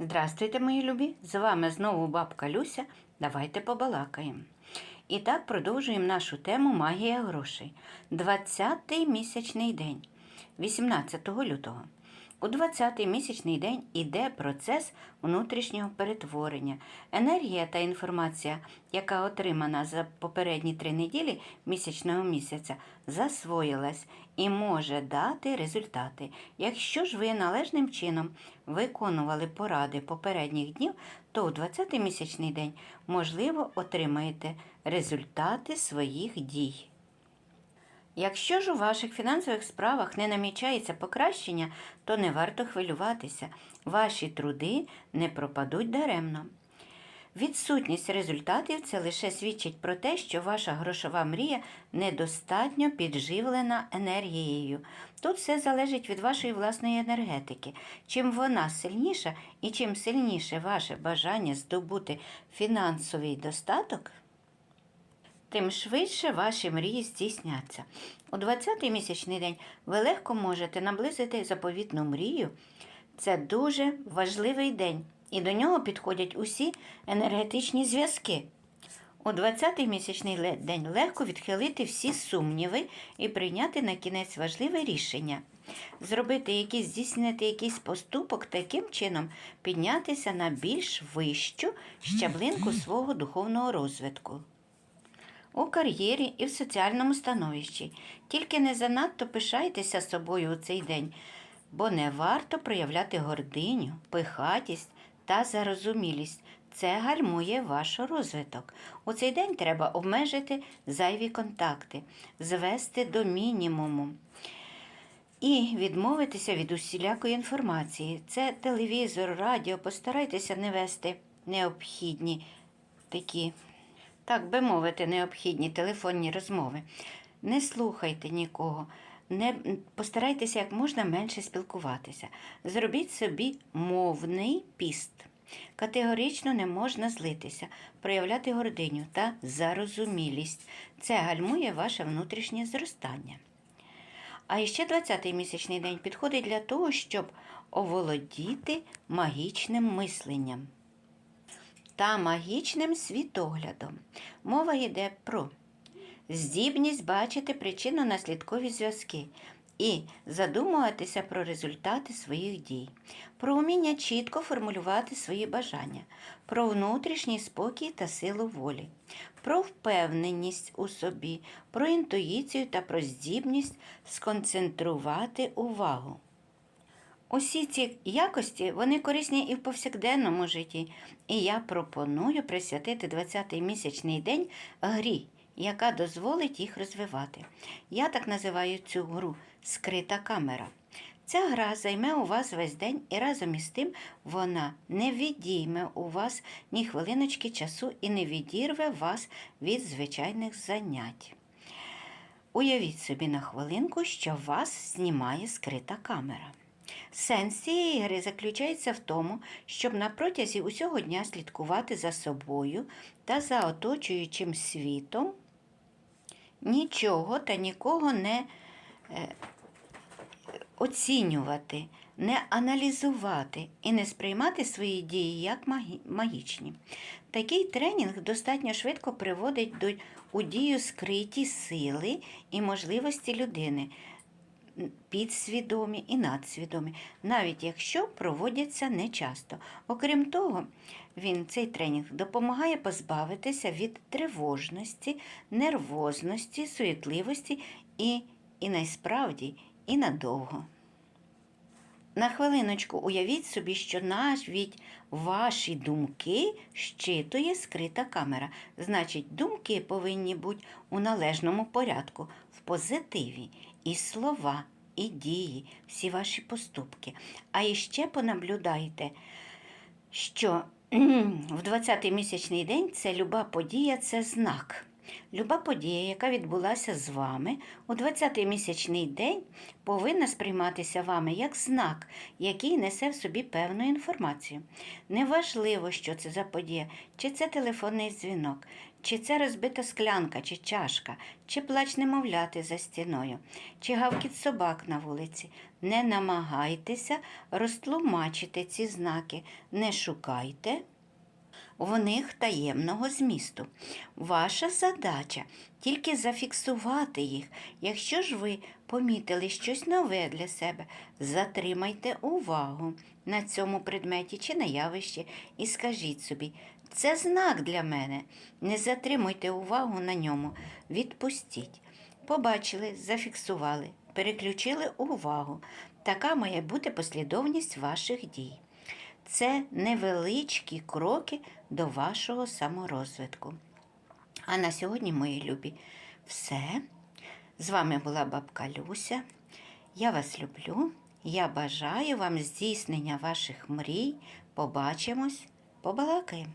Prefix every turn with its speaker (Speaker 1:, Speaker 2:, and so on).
Speaker 1: Здравствуйте, мої любі! З вами знову бабка Люся. Давайте побалакаємо. І так продовжуємо нашу тему Магія грошей. 20-й місячний день, 18 лютого. У 20-й місячний день іде процес внутрішнього перетворення. Енергія та інформація, яка отримана за попередні три неділі місячного місяця, засвоїлась і може дати результати. Якщо ж ви належним чином виконували поради попередніх днів, то у 20-й місячний день, можливо, отримаєте результати своїх дій. Якщо ж у ваших фінансових справах не намічається покращення, то не варто хвилюватися. Ваші труди не пропадуть даремно. Відсутність результатів це лише свідчить про те, що ваша грошова мрія недостатньо підживлена енергією. Тут все залежить від вашої власної енергетики. Чим вона сильніша і чим сильніше ваше бажання здобути фінансовий достаток, тим швидше ваші мрії здійсняться. У 20-й місячний день ви легко можете наблизити заповітну мрію. Це дуже важливий день, і до нього підходять усі енергетичні зв'язки. У 20-й місячний день легко відхилити всі сумніви і прийняти на кінець важливе рішення. Зробити якийсь, здійснити якийсь поступок таким чином піднятися на більш вищу щаблинку свого духовного розвитку у кар'єрі і в соціальному становищі. Тільки не занадто пишайтеся собою у цей день, бо не варто проявляти гординю, пихатість та зарозумілість. Це гальмує ваш розвиток. У цей день треба обмежити зайві контакти, звести до мінімуму. І відмовитися від усілякої інформації. Це телевізор, радіо. Постарайтеся не вести необхідні такі так би мовити, необхідні телефонні розмови. Не слухайте нікого, не постарайтеся як можна менше спілкуватися. Зробіть собі мовний піст. Категорично не можна злитися, проявляти гординю та зарозумілість. Це гальмує ваше внутрішнє зростання. А іще 20-й місячний день підходить для того, щоб оволодіти магічним мисленням та магічним світоглядом. Мова йде про здібність бачити причинно-наслідкові зв'язки і задумуватися про результати своїх дій, про вміння чітко формулювати свої бажання, про внутрішній спокій та силу волі, про впевненість у собі, про інтуїцію та про здібність сконцентрувати увагу. Усі ці якості вони корисні і в повсякденному житті, і я пропоную присвятити 20-й місячний день грі, яка дозволить їх розвивати. Я так називаю цю гру скрита камера. Ця гра займе у вас весь день і разом із тим вона не відійме у вас ні хвилиночки часу і не відірве вас від звичайних занять. Уявіть собі на хвилинку, що вас знімає скрита камера. Сенс цієї гри заключається в тому, щоб на протязі усього дня слідкувати за собою та за оточуючим світом, нічого та нікого не е, оцінювати, не аналізувати і не сприймати свої дії як магічні. Такий тренінг достатньо швидко приводить до у дію скриті сили і можливості людини підсвідомі і надсвідомі, навіть якщо проводяться нечасто. Окрім того, він цей тренінг допомагає позбавитися від тривожності, нервозності, суетливості і, і найсправді, і надовго. На хвилиночку уявіть собі, що навіть ваші думки щитує скрита камера. Значить, думки повинні бути у належному порядку, в позитиві, і слова, і дії, всі ваші поступки. А іще понаблюдайте, що в 20-й місячний день це люба подія це знак. Люба подія, яка відбулася з вами у 20-й місячний день, повинна сприйматися вами як знак, який несе в собі певну інформацію. Неважливо, що це за подія, чи це телефонний дзвінок, чи це розбита склянка, чи чашка, чи плач немовляти за стіною, чи гавкіт собак на вулиці. Не намагайтеся розтлумачити ці знаки, не шукайте в них таємного змісту. Ваша задача тільки зафіксувати їх. Якщо ж ви помітили щось нове для себе, затримайте увагу на цьому предметі чи на явищі і скажіть собі, це знак для мене. Не затримуйте увагу на ньому, відпустіть. Побачили, зафіксували, переключили увагу. Така має бути послідовність ваших дій. Це невеличкі кроки до вашого саморозвитку. А на сьогодні, мої любі, все. З вами була бабка Люся. Я вас люблю. Я бажаю вам здійснення ваших мрій. Побачимось, побалакаємо.